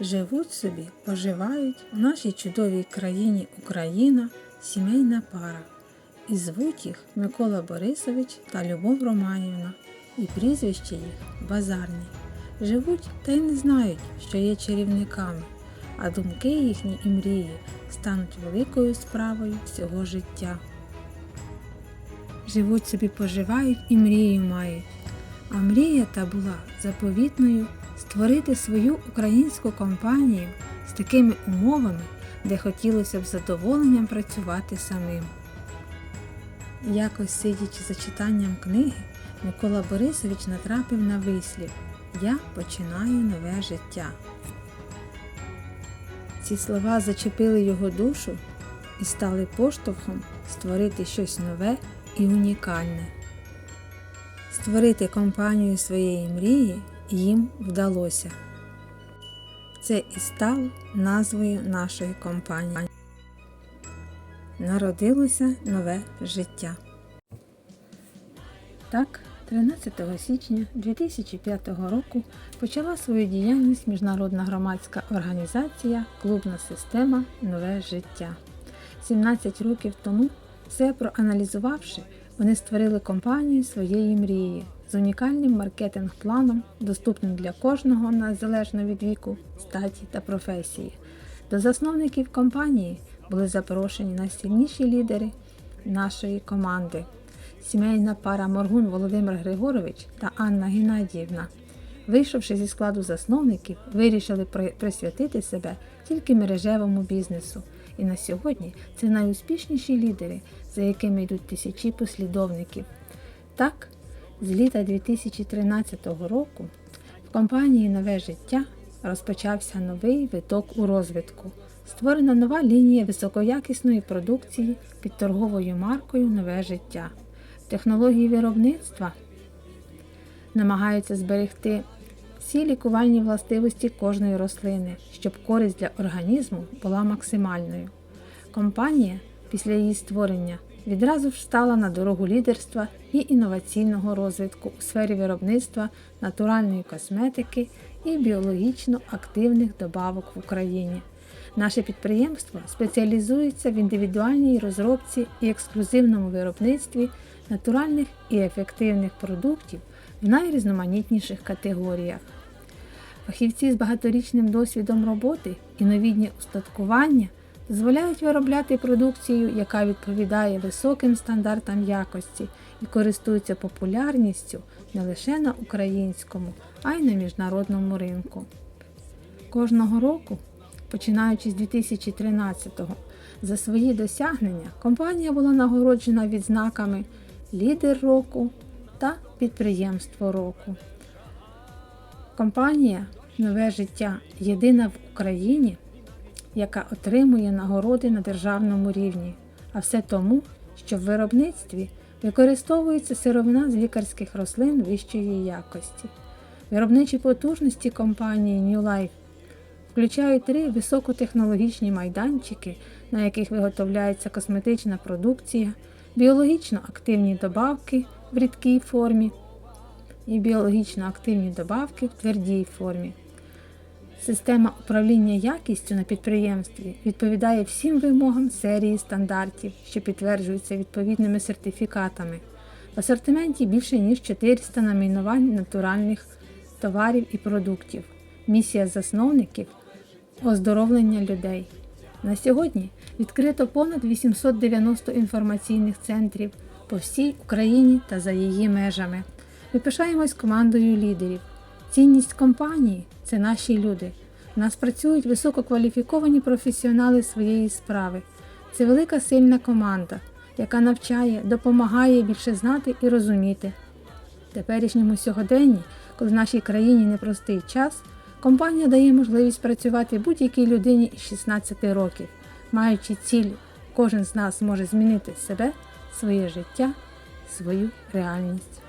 Живуть собі, поживають в нашій чудовій країні Україна сімейна пара. І звуть їх Микола Борисович та Любов Романівна, і прізвище їх Базарні. Живуть та й не знають, що є чарівниками, а думки їхні і мрії стануть великою справою всього життя. Живуть собі, поживають і мрію мають. А мрія та була заповітною створити свою українську компанію з такими умовами, де хотілося б задоволенням працювати самим. Якось сидячи за читанням книги, Микола Борисович натрапив на вислів Я починаю нове життя. Ці слова зачепили його душу і стали поштовхом створити щось нове і унікальне. Створити компанію своєї мрії їм вдалося. Це і стало назвою нашої компанії. Народилося нове життя. Так, 13 січня 2005 року почала свою діяльність міжнародна громадська організація Клубна система Нове життя. 17 років тому, все проаналізувавши, вони створили компанію своєї мрії з унікальним маркетинг-планом, доступним для кожного незалежно від віку, статі та професії. До засновників компанії були запрошені найсильніші лідери нашої команди. Сімейна пара Моргун Володимир Григорович та Анна Геннадіївна. Вийшовши зі складу засновників, вирішили присвятити себе тільки мережевому бізнесу. І на сьогодні це найуспішніші лідери, за якими йдуть тисячі послідовників. Так, з літа 2013 року в компанії Нове життя розпочався новий виток у розвитку. Створена нова лінія високоякісної продукції під торговою маркою Нове життя. Технології виробництва намагаються зберегти всі лікувальні властивості кожної рослини, щоб користь для організму була максимальною. Компанія після її створення відразу ж стала на дорогу лідерства і інноваційного розвитку у сфері виробництва натуральної косметики і біологічно активних добавок в Україні. Наше підприємство спеціалізується в індивідуальній розробці і ексклюзивному виробництві натуральних і ефективних продуктів в найрізноманітніших категоріях. Фахівці з багаторічним досвідом роботи і новітнє устаткування дозволяють виробляти продукцію, яка відповідає високим стандартам якості і користується популярністю не лише на українському, а й на міжнародному ринку. Кожного року, починаючи з 2013-го, за свої досягнення компанія була нагороджена відзнаками Лідер року та Підприємство року. Компанія Нове життя єдина в Україні, яка отримує нагороди на державному рівні, а все тому, що в виробництві використовується сировина з лікарських рослин вищої якості. Виробничі потужності компанії New Life включають три високотехнологічні майданчики, на яких виготовляється косметична продукція, біологічно активні добавки в рідкій формі і біологічно активні добавки в твердій формі. Система управління якістю на підприємстві відповідає всім вимогам серії стандартів, що підтверджуються відповідними сертифікатами. В асортименті більше ніж 400 номінувань натуральних товарів і продуктів. Місія засновників оздоровлення людей. На сьогодні відкрито понад 890 інформаційних центрів по всій Україні та за її межами. Ми пишаємось командою лідерів. Цінність компанії це наші люди. У нас працюють висококваліфіковані професіонали своєї справи. Це велика сильна команда, яка навчає, допомагає більше знати і розуміти. В теперішньому сьогоденні, коли в нашій країні непростий час, компанія дає можливість працювати будь-якій людині із 16 років, маючи ціль, кожен з нас може змінити себе, своє життя, свою реальність.